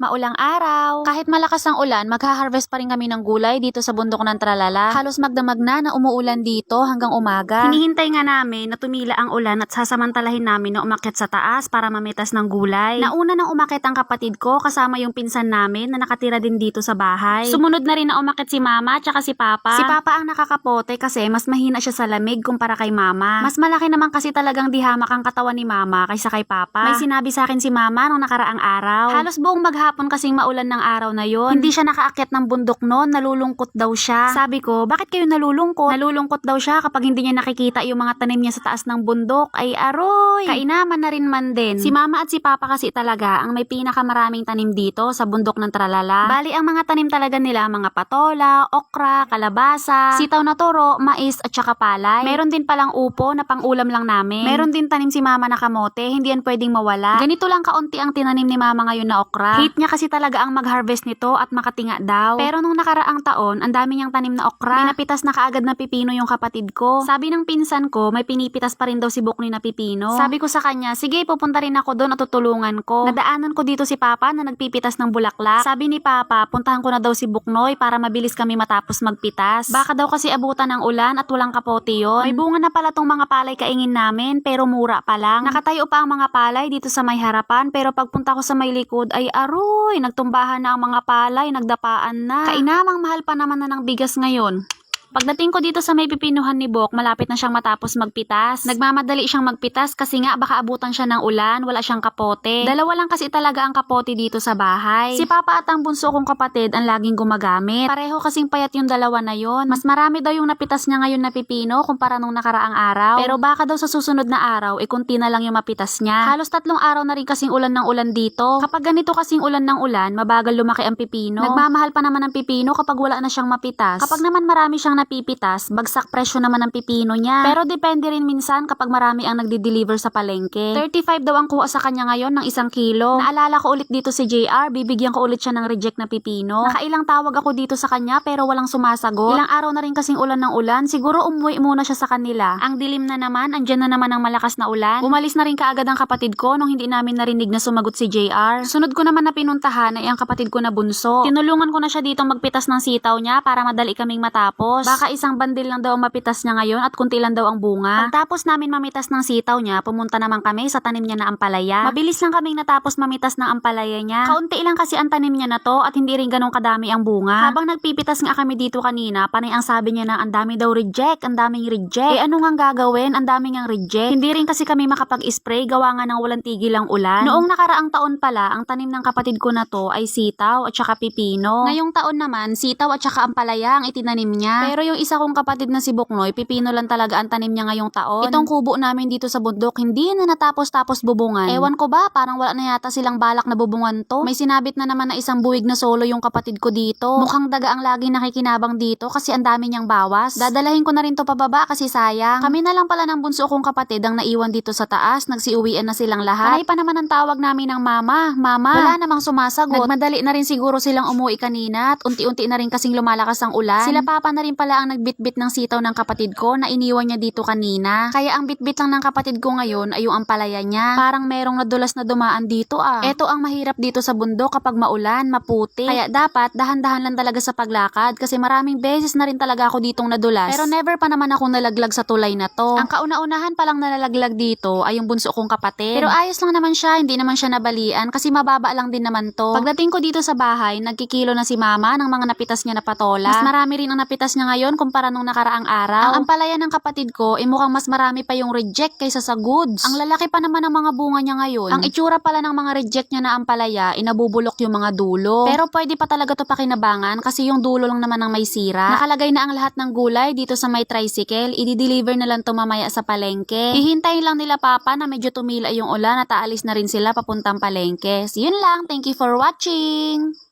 Maulang araw. Kahit malakas ang ulan, magha-harvest pa rin kami ng gulay dito sa bundok ng Tralala. Halos magdamag na na umuulan dito hanggang umaga. Hinihintay nga namin na tumila ang ulan at sasamantalahin namin na umakyat sa taas para mamitas ng gulay. Nauna nang umakyat ang kapatid ko kasama yung pinsan namin na nakatira din dito sa bahay. Sumunod na rin na umakyat si mama at si papa. Si papa ang nakakapote kasi mas mahina siya sa lamig kumpara kay mama. Mas malaki naman kasi talagang dihamak ang katawan ni mama kaysa kay papa. May sinabi sa akin si mama nung nakaraang araw. Halos buong maghapon kasing maulan ng araw na yon. Hindi siya nakaakyat ng bundok noon, nalulungkot daw siya. Sabi ko, bakit kayo nalulungkot? Nalulungkot daw siya kapag hindi niya nakikita yung mga tanim niya sa taas ng bundok. Ay aroy! Kainaman na rin man din. Si mama at si papa kasi talaga ang may pinakamaraming tanim dito sa bundok ng Tralala. Bali ang mga tanim talaga nila mga patola, okra, kalabasa, sitaw na toro, mais at saka palay. Meron din palang upo na pang-ulam lang namin. Meron din tanim si mama na kamote, hindi yan pwedeng mawala. Ganito lang kaunti ang tinanim ni mama ngayon na okra. Hate niya kasi talaga ang mag-harvest nito at makatinga daw. Pero nung nakaraang taon, ang dami niyang tanim na okra. Pinapitas na kaagad na pipino yung kapatid ko. Sabi ng pinsan ko, may pinipitas pa rin daw si Buknoy na pipino. Sabi ko sa kanya, sige pupunta rin ako doon at tutulungan ko. Nadaanan ko dito si Papa na nagpipitas ng bulaklak. Sabi ni Papa, puntahan ko na daw si Buknoy para mabilis kami matapos magpitas. Baka daw kasi abutan ng ulan at walang kapote yon. May bunga na pala tong mga palay kaingin namin pero mura pa lang. Nakatayo pa ang mga palay dito sa may harapan pero pagpunta ko sa may likod ay aroy, nagtumbahan na ang mga palay, nagdapaan na. Kainamang mahal pa naman na ng bigas ngayon. Pagdating ko dito sa may pipinuhan ni Bok, malapit na siyang matapos magpitas. Nagmamadali siyang magpitas kasi nga baka abutan siya ng ulan, wala siyang kapote. Dalawa lang kasi talaga ang kapote dito sa bahay. Si Papa at ang bunso kong kapatid ang laging gumagamit. Pareho kasing payat yung dalawa na yon. Mas marami daw yung napitas niya ngayon na pipino kumpara nung nakaraang araw. Pero baka daw sa susunod na araw, eh kunti na lang yung mapitas niya. Halos tatlong araw na rin kasing ulan ng ulan dito. Kapag ganito kasing ulan ng ulan, mabagal lumaki ang pipino. Nagmamahal pa naman ang pipino kapag wala na siyang mapitas. Kapag naman marami siyang napipitas, bagsak presyo naman ang pipino niya. Pero depende rin minsan kapag marami ang nagdi-deliver sa palengke. 35 daw ang kuha sa kanya ngayon ng isang kilo. Naalala ko ulit dito si JR, bibigyan ko ulit siya ng reject na pipino. Nakailang tawag ako dito sa kanya pero walang sumasagot. Ilang araw na rin kasing ulan ng ulan, siguro umuwi muna siya sa kanila. Ang dilim na naman, andyan na naman ang malakas na ulan. Umalis na rin kaagad ang kapatid ko nung hindi namin narinig na sumagot si JR. Sunod ko naman na pinuntahan ay ang kapatid ko na bunso. Tinulungan ko na siya dito magpitas ng sitaw niya para madali kaming matapos. Baka isang bandil lang daw ang mapitas niya ngayon at kunti lang daw ang bunga. Pagtapos namin mamitas ng sitaw niya, pumunta naman kami sa tanim niya na ampalaya. Mabilis lang kaming natapos mamitas ng ampalaya niya. Kaunti lang kasi ang tanim niya na to at hindi rin ganong kadami ang bunga. Habang nagpipitas nga kami dito kanina, panay ang sabi niya na ang dami daw reject, ang daming reject. Eh ano nga gagawin? Ang daming ang reject. Hindi rin kasi kami makapag-spray gawa nga ng walang tigil ang ulan. Noong nakaraang taon pala, ang tanim ng kapatid ko na to ay sitaw at saka pipino. Ngayong taon naman, sitaw at saka ampalaya ang itinanim niya. Pero yung isa kong kapatid na si Buknoy, pipino lang talaga ang tanim niya ngayong taon. Itong kubo namin dito sa bundok, hindi na natapos-tapos bubungan. Ewan ko ba, parang wala na yata silang balak na bubungan to. May sinabit na naman na isang buwig na solo yung kapatid ko dito. Mukhang daga ang laging nakikinabang dito kasi ang dami niyang bawas. Dadalahin ko na rin to pababa kasi sayang. Kami na lang pala ng bunso kong kapatid ang naiwan dito sa taas, nagsiuwian na silang lahat. Panay pa naman ang tawag namin ng mama. Mama, wala namang sumasagot. Nagmadali na rin siguro silang umuwi kanina at unti-unti na rin kasing lumalakas ang ulan. Sila papa na rin pala ang nagbitbit ng sitaw ng kapatid ko na iniwan niya dito kanina. Kaya ang bitbit lang ng kapatid ko ngayon ay yung ampalaya niya. Parang merong nadulas na dumaan dito ah. Eto ang mahirap dito sa bundok kapag maulan, maputi. Kaya dapat dahan-dahan lang talaga sa paglakad kasi maraming beses na rin talaga ako ditong nadulas. Pero never pa naman ako nalaglag sa tulay na to. Ang kauna-unahan palang nalalaglag dito ay yung bunso kong kapatid. Pero ayos lang naman siya, hindi naman siya nabalian kasi mababa lang din naman to. Pagdating ko dito sa bahay, nagkikilo na si mama ng mga napitas niya na patola. Mas marami rin ang napitas niya ngayon kumpara nung nakaraang araw. Ang ampalaya ng kapatid ko, eh mukhang mas marami pa yung reject kaysa sa goods. Ang lalaki pa naman ng mga bunga niya ngayon. Ang itsura pala ng mga reject niya na ampalaya, inabubulok yung mga dulo. Pero pwede pa talaga to pakinabangan kasi yung dulo lang naman ang may sira. Nakalagay na ang lahat ng gulay dito sa may tricycle. I-deliver na lang to mamaya sa palengke. Hihintayin lang nila papa na medyo tumila yung ulan at aalis na rin sila papuntang palengke. So yun lang. Thank you for watching!